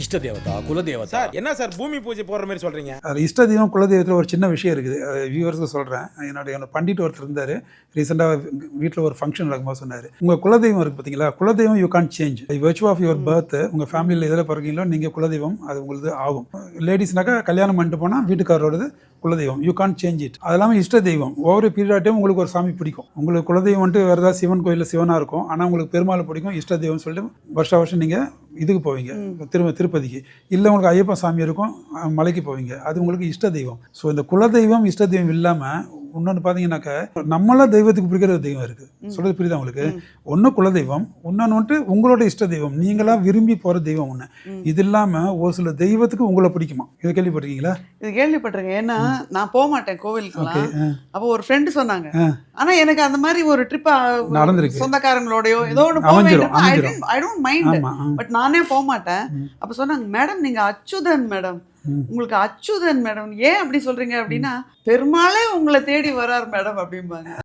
இஷ்ட தேவதா குல தேவதா சார் என்ன சார் பூமி பூஜை போடுற மாதிரி சொல்றீங்க? அது இஷ்ட தெய்வம் குலதெய்வத்தில் ஒரு சின்ன விஷயம் இருக்குது. வியூவர்ஸ்க்கு சொல்கிறேன் என்னோட என்னோட பண்டிட் ஒருத்தர் இருந்தார். ரீசெண்டாக வீட்டில் ஒரு ஃபங்க்ஷன் நடக்கும்போது சொன்னார். உங்கள் குலதெய்வம் இருக்குது பார்த்தீங்களா குலதெய்வம் you can change virtue of your birth உங்கள் ஃபேமிலியில் எதில் பிறக்கீங்களோ நீங்கள் குலதெய்வம் அது உங்களுக்கு ஆகும். லேடிஸ்னாக்கா கல்யாணம் பண்ணிட்டு போனால் வீட்டுக்காரரோடது குலதெய்வம். யூ கான் சேஞ்ச் இட் அது இல்லாமல் இஷ்ட தெய்வம். ஒவ்வொரு பீரியட் டைம் உங்களுக்கு ஒரு சாமி பிடிக்கும். உங்களுக்கு குலதெய்வம் வந்துட்டு வேறு ஏதாவது சிவன் கோயிலில் சிவனாக இருக்கும். ஆனால் உங்களுக்கு பெருமாள் பிடிக்கும் இஷ்ட தெய்வம்னு சொல்லிட்டு வருஷ வருஷம் நீங்கள் இதுக்கு போவீங்க. திரும்ப திருப்பதிக்கு. இல்லை உங்களுக்கு ஐயப்பன் சாமி இருக்கும் மலைக்கு போவீங்க. அது உங்களுக்கு இஷ்ட தெய்வம். ஸோ இந்த குலதெய்வம் இஷ்ட தெய்வம் இல்லாமல் இன்னொன்று பார்த்தீங்கன்னாக்கா நம்மளா தெய்வத்துக்கு பிடிக்கிற ஒரு தெய்வம் இருக்குது சொல்கிறது புரியுதா உங்களுக்கு? ஒன்று குலதெய்வம் இன்னொன்று வந்துட்டு உங்களோட இஷ்ட தெய்வம். நீங்களா விரும்பி போகிற தெய்வம் ஒன்று இது இல்லாமல் ஒரு சில தெய்வத்துக்கு உங்களை பிடிக்குமா? இதை கேள்விப்பட்டிருக்கீங்களா? இது கேள்விப்பட்டிருக்கேன். ஏன்னா நான் போக மாட்டேன் கோவிலுக்குலாம் ஆ. அப்போ ஒரு ஃப்ரெண்டு சொன்னாங்க. ஆ. ஆனா எனக்கு அந்த மாதிரி ஒரு ட்ரிப் நடந்திருக்கு. சொந்தக்காரங்களோடயோ ஏதோ ஒன்று. I don't mind. பட் நானே போக மாட்டேன். அப்ப சொன்னாங்க மேடம் நீங்க அச்சுதன் மேடம். உங்களுக்கு அச்சுதன் மேடம். ஏன் அப்படி சொல்றீங்க அப்படின்னா பெருமாளே உங்களை தேடி வரார் மேடம் அப்படிம்பாங்க.